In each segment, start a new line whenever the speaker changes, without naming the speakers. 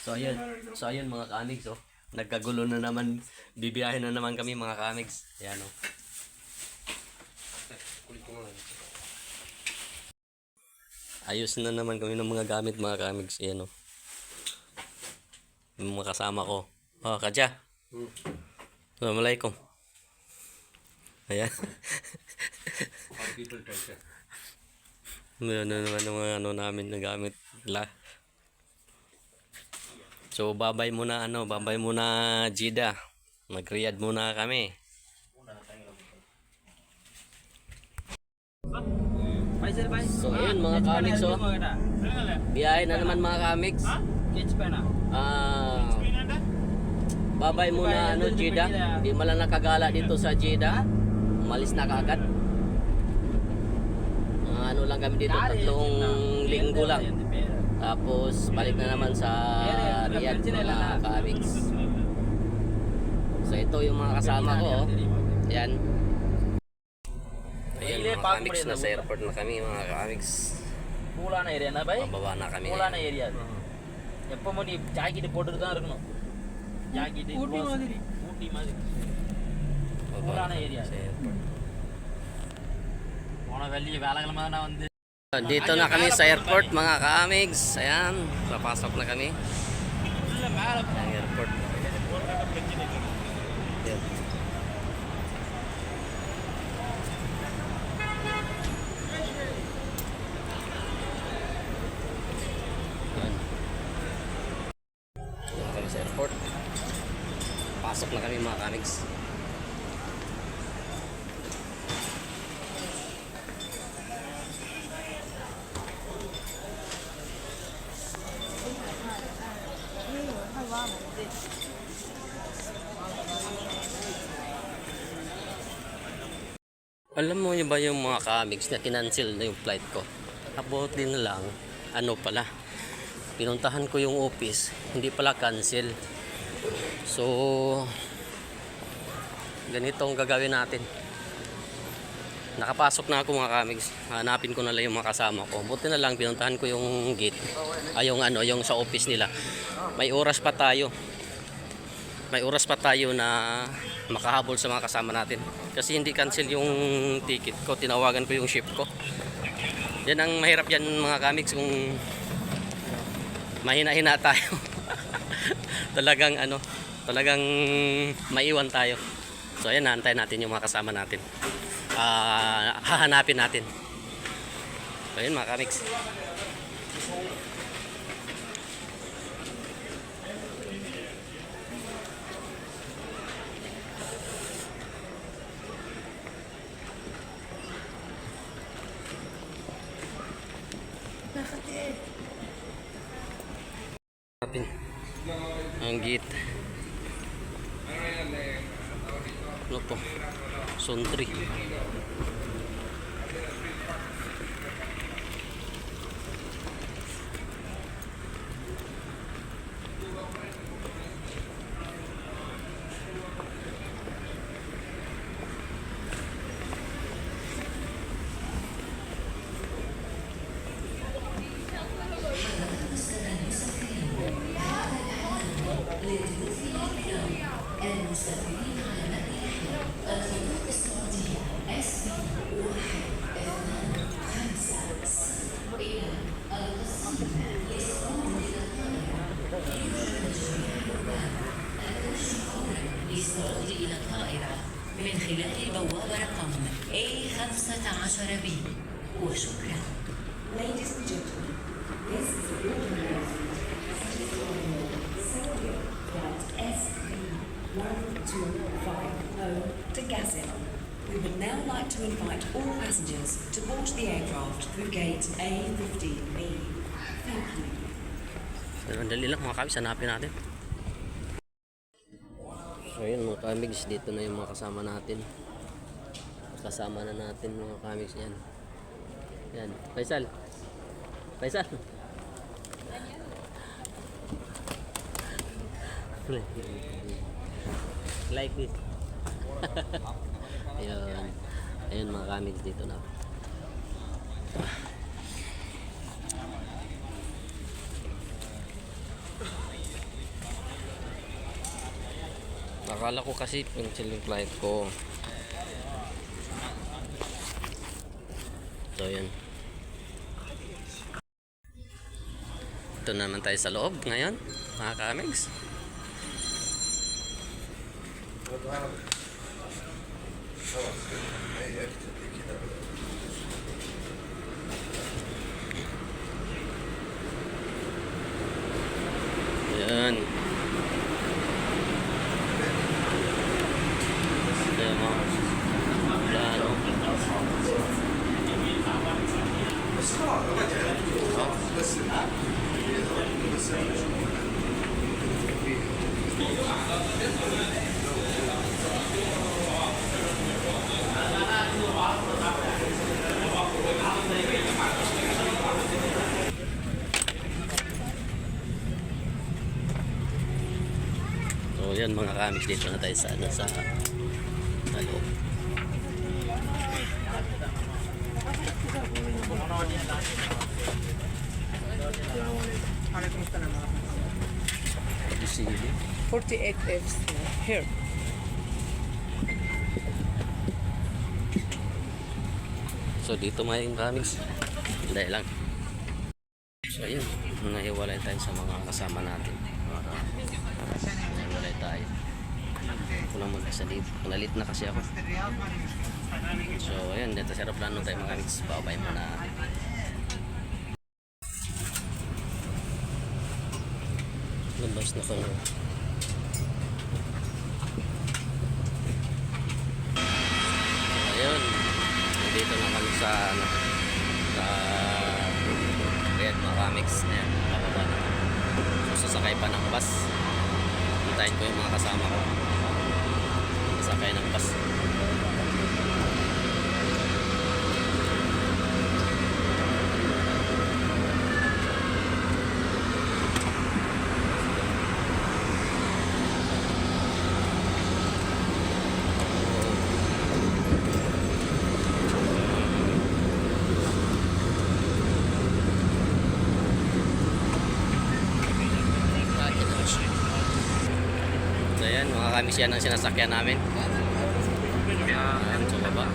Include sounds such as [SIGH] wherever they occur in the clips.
So ayun, so ayun mga kamigs oh. Nagkagulo na naman, bibiyahin na naman kami mga kamigs. Ayan oh. Ayos na naman kami ng mga gamit mga kamigs. Ayan oh. Yung mga kasama ko. Oh, kadya. Assalamualaikum. Ayan. Ano na naman ang mga ano namin na gamit. La. So babay muna ano, babay muna Jida. Mag-riyad muna kami. So yun mga kamiks oh. Biyahe na naman mga kamiks. Ah. Uh, babay muna ano Jida. Hindi mala nakagala dito sa Jida. Umalis na kagad. Uh, ah, ano lang kami dito, tatlong linggo lang. Tapos balik na naman sa Riyadh mga kamiks. So ito yung mga kasama ko. Oh. Yan. Ayan mga kamiks, nasa airport na kami mga kamiks.
கூலான ஏரியாண்ணா by
Pababa na kami.
கூலான ஏரியா அது எப்போ நீ ஜாக்கெட் போட்டுட்டு தான் இருக்கணும் ஜாக்கெட் ஊட்டி மாதிரி ஊட்டி மாதிரி
Pababa
கூலான
na
ஏரியா
sa airport.
போன வெள்ளி வேலைக்கிழமை தான் நான் வந்து
Dito na kami sa airport mga kamigs. Ayan, papasok na kami. Ang airport. Yan. Yan. Dito na kami sa airport. Pasok na kami mga kamigs. Alam mo ba yung mga comics na kinancel na yung flight ko? About din lang, ano pala, pinuntahan ko yung office, hindi pala cancel. So, ganito ang gagawin natin. Nakapasok na ako mga comics, hanapin ko na lang yung mga kasama ko. Buti na lang, pinuntahan ko yung gate, ay yung ano, yung sa office nila. May oras pa tayo. May oras pa tayo na makahabol sa mga kasama natin. Kasi hindi cancel yung ticket ko, tinawagan ko yung ship ko. Yan ang mahirap yan mga comics kung mahina-hina tayo. [LAUGHS] talagang ano, talagang maiwan tayo. So ayan, naantay natin yung mga kasama natin. Ah, hahanapin natin. So ayun mga comics. Hanapin ang gate. Ano
Zone 3 Ladies, من خلال البوابة رقم A15 B وشكرا
Ladies and gentlemen, this is a boarding flight SV1250 to Gazin. We would now like to invite all passengers to board the aircraft through gate A15B. Thank you.
Pero dali lang mga kabis, hanapin natin. So yun mga kamigs, dito na yung mga kasama natin. Kasama na natin mga kamigs yan. Yan, Faisal. Faisal. [LAUGHS] like this. [LAUGHS] Ayun. Ayun mga kamigs dito na. Akala ko kasi pencil yung flight ko. So, yun. Ito naman tayo sa loob ngayon, mga kamigs. Yan. Ito yung mga plano. So yan mga kamigs dito na tayo sa ano sa loob. Sili.
48 Fs here.
So dito yung kamigs. Hindi lang. So ayun, nahiwalay tayo sa mga kasama natin. Nahiwalay tayo. Ako lang magkasalit. Nalit na kasi ako. So ayun, dito sa aeroplano tayo mga kamigs. Babay mo na. Labas na kami. Ayun. Nandito na kami sa ano sa Red Mechanics na yan. Bababa na. So sasakay pa ng bus. Hintayin ko yung mga kasama ko. Sasakay ng bus. So yan, mga kamis yan ang sinasakyan namin. Ayan, sa baba.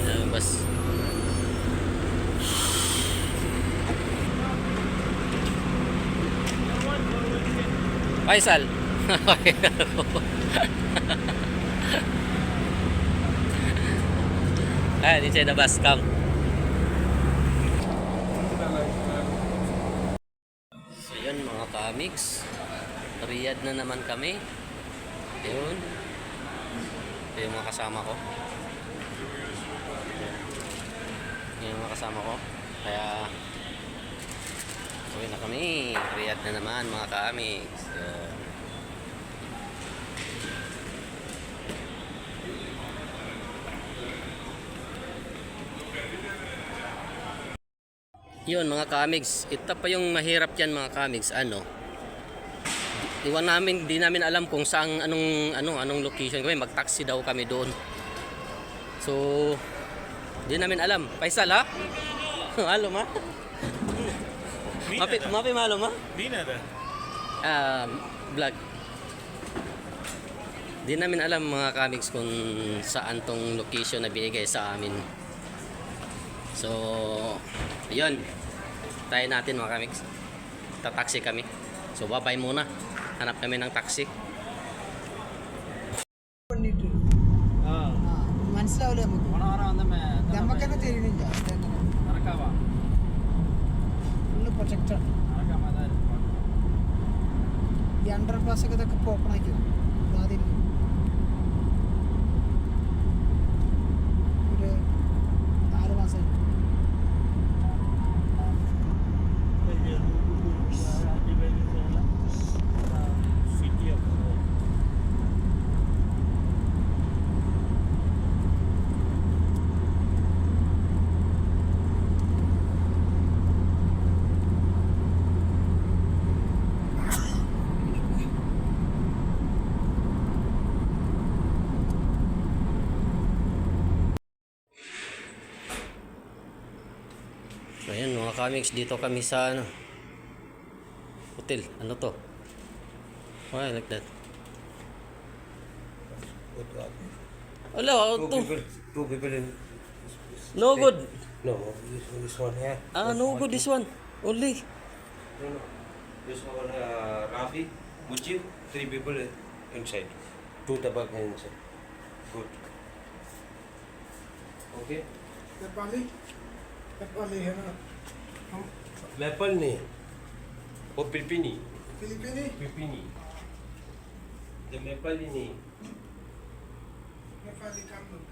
Ayan, bas. Faisal. Ah, di siya na bus come. So yun kamigs. Riyadh na naman kami. Yun. Ito yung mga kasama ko. Yan yung mga kasama ko. Kaya uwi na kami. Riyadh na naman mga kamigs. Yan. Yun mga kamigs, ito pa yung mahirap yan mga kamigs, ano? Iwan namin, di namin alam kung saan anong ano anong location kami, mag-taxi daw kami doon. So, di namin alam. Faisal ha? [LAUGHS] Halo ma? Mapi, mapi malo ma?
Di na da.
Ah, vlog. Di namin alam mga kamigs kung saan tong location na binigay sa amin. So, yun. Tayo natin mga kamigs. Tataksi kami. So, babay muna. Hanap kami ng taxi.
ആ
മനസ്സിലാവില്ല നമുക്ക്. നമുക്കെന്നെ തരുന്നില്ല. ഫുള്ള് പ്രൊജക്റ്റാണ് ഈ under pass ഒക്കെ ഇതൊക്കെ ഓപ്പൺ ആക്കി.
Kamix, dito kami sa ano, hotel. Ano to? Why like that? Wala,
oh,
two,
people, two people in
No good.
No, this one here.
Ah, no good this one. Only.
No, no. This one, uh, Rafi, Mujib, three people inside. Two tabak inside. Good. Okay.
Nepali? Nepali, है ना
Maple ni. Oh Filipini.
Filipini.
Filipini. The maple ini.
Maple di kampung.